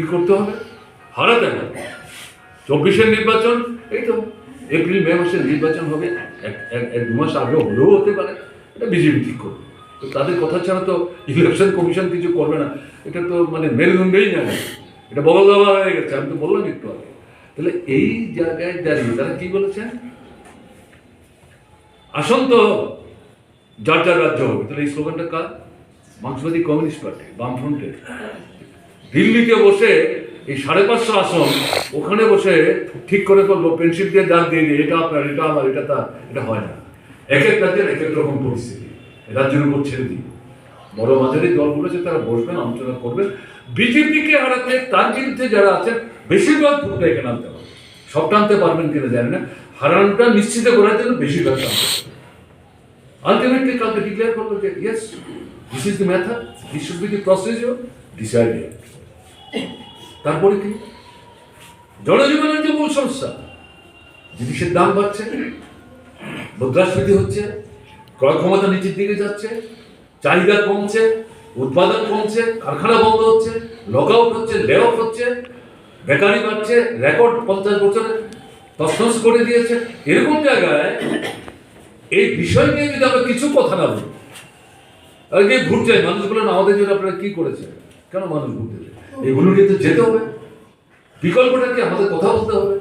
কি করতে হবে? হারাতে হবে। চব্বিশের নির্বাচন, এই তো এপ্রিল, মে মাসের নির্বাচন হবে। এক দু মাস আগেও হলেও হতে পারে। এটা বিজেপি ঠিক করবে। তো তাদের কথা ছাড়া তো ইলেকশন কমিশন কিছু করবে না। এটা তো মানে মেরুদণ্ডেই জানে এটা বগল দেওয়া হয়ে গেছে। আমি তো বললাম একটু আগে। তাহলে এই জায়গায় দাঁড়িয়ে তারা কি বলেছেন? আসন তো যার যার রাজ্য হবে। তাহলে এই স্লোগানটা কার? মার্ক্সবাদী কমিউনিস্ট পার্টি, বামফ্রন্টের। দিল্লিতে বসে এই সাড়ে পাঁচশো আসন, ওখানে বসে ঠিক করে করল পেন্সিল দিয়ে দাগ দিয়ে দিয়ে, এটা আপনার, এটা আমার, এটা তার, এটা হয় না। এক এক রাজ্যের এক এক রকম পরিস্থিতি। রাজ্যের উপর ছেড়ে দিই। বড় মাঝারি দলগুলো যে তারা বসবেন, আলোচনা করবেন, বিজেপিকে হারাতে তার বিরুদ্ধে যারা আছেন, বেশিরভাগ ভোটটা এখানে আনতে হবে। সব টানতে পারবেন কিনা জানি না। হারানোটা নিশ্চিত করার জন্য বেশিরভাগ টানতে আলটিমেটলি কালকে ডিক্লেয়ার করল যে yes this is the method this should be the procedure decided তারপরে কি? জনজীবনের যে মূল সমস্যা জিনিসের দাম বাড়ছে মুদ্রাস্ফীতি হচ্ছে, ক্রয় ক্ষমতা নিচের দিকে যাচ্ছে, চাহিদা কমছে, উৎপাদন কমছে, কারখানা বন্ধ হচ্ছে লক আউট হচ্ছে লে হচ্ছে, বেকারি বাড়ছে রেকর্ড পঞ্চাশ বছরে তসনস করে দিয়েছে। এরকম জায়গায় এই বিষয় নিয়ে যদি আমরা কিছু কথা না বলি আর মানুষগুলো না, আমাদের জন্য আপনারা কি করেছেন? কেন মানুষ ঘুরতে এগুলো নিয়ে তো যেতে হবে। বিকল্পটা কি আমাদের কথা বলতে হবে।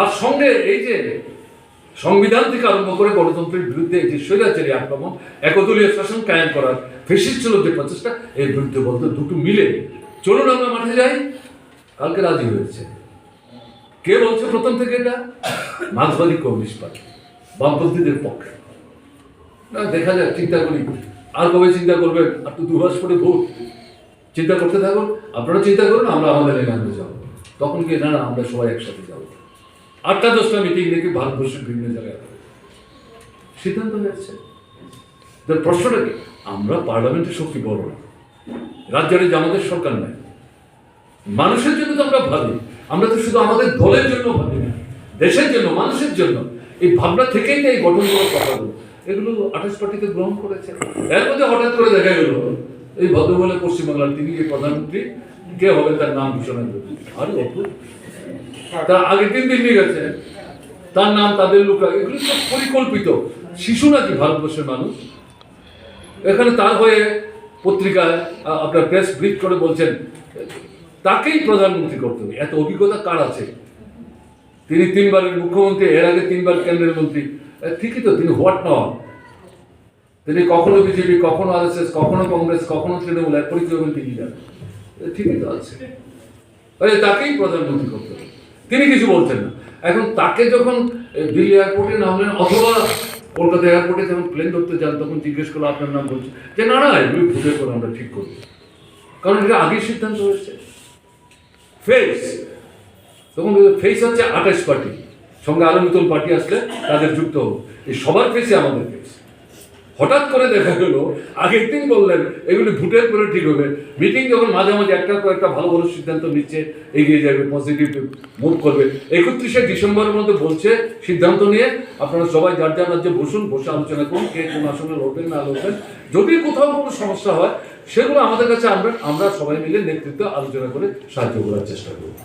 আর সঙ্গে এই যে সংবিধান থেকে আরম্ভ করে গণতন্ত্রের বিরুদ্ধে যে স্বৈরাচারী আক্রমণ, একদলীয় শাসন কায়েম করার ফেসিস ছিল যে প্রচেষ্টা, এর বিরুদ্ধে বলতে দুটো মিলে। চলুন আমরা মাঠে যাই। কালকে রাজি হয়েছে। কে বলছে প্রথম থেকে এটা? মার্ক্সবাদী কমিউনিস্ট পার্টি, বামপন্থীদের পক্ষে। না, দেখা যাক, চিন্তা করি। আর কবে চিন্তা করবেন আর তো দু মাস পরে ভোট। চিন্তা করতে থাকুন আপনারা চিন্তা করুন, আমরা আমাদের এলাকায় যাব। তখন কি না আমরা সবাই একসাথে যাব। আটটা দশটা মিটিং দেখি ভারতবর্ষের বিভিন্ন জায়গায়। সিদ্ধান্ত হয়েছে প্রশ্নটা কি? আমরা পার্লামেন্টের শক্তি বড় না। রাজ্যের আমাদের সরকার নাই। মানুষের জন্য তো আমরা ভাবি, আমরা তো শুধু আমাদের দলের জন্য ভাবি না, দেশের জন্য, মানুষের জন্য। এই ভাবনা থেকেই তো এই গঠনমূলক কথাগুলো এগুলো আঠাশ পার্টিতে গ্রহণ করেছে। এর মধ্যে হঠাৎ করে দেখা গেল এই ভদ্রবলে পশ্চিমবাংলার তিনি যে প্রধানমন্ত্রী, কে হবে তার নাম ঘোষণা করবে আরে অদ্ভুত। তার আগের দিন দিল্লি গেছে। তার নাম, তাদের লোক, এগুলো সব পরিকল্পিত। শিশু নাকি ভারতবর্ষের মানুষ? এখানে তার হয়ে পত্রিকায় আপনার প্রেস ব্রিফ করে বলছেন, তাকেই প্রধানমন্ত্রী করতে হবে। এত অভিজ্ঞতা কার আছে? তিনি তিনবারের মুখ্যমন্ত্রী, এর আগে তিনবার কেন্দ্রের মন্ত্রী। ঠিকই তো, তিনি হোয়াট নন তিনি কখনো বিজেপি কখনো আরএসএস কখনো কংগ্রেস কখনো তৃণমূল এক পরিচয় তিনি এ, ঠিকই তো আছে। তাকেই প্রধানমন্ত্রী করতে তিনি কিছু বলছেন না। এখন তাকে যখন দিল্লি এয়ারপোর্টে নামলেন অথবা কলকাতা এয়ারপোর্টে যখন প্লেন ধরতে যান তখন জিজ্ঞেস করল আপনার নাম বলছে যে না না এগুলি ভুলে করে আমরা ঠিক করব। কারণ এটা আগেই সিদ্ধান্ত হয়েছে। ফেস। তখন ফেস হচ্ছে আঠাশ পার্টি। সঙ্গে আরও নতুন পার্টি আসলে তাদের যুক্ত হোক এই সবার ফেসে আমাদের ফেস হঠাৎ করে দেখা গেল, আগের দিন বললেন, এগুলি ভোটের পরে ঠিক হবে। মিটিং যখন মাঝে মাঝে একটা পর একটা ভালো ভালো সিদ্ধান্ত নিচ্ছে, এগিয়ে যাবে পজিটিভ মুভ করবে। একত্রিশে ডিসেম্বরের মধ্যে বলছে, সিদ্ধান্ত নিয়ে আপনারা সবাই যার যার রাজ্যে বসুন, বসে আলোচনা করুন, কে কোন আসনে লড়বেন, না লড়বেন। যদি কোথাও কোনো সমস্যা হয়, সেগুলো আমাদের কাছে আনবেন, আমরা সবাই মিলে নেতৃত্ব আলোচনা করে সাহায্য করার চেষ্টা করব।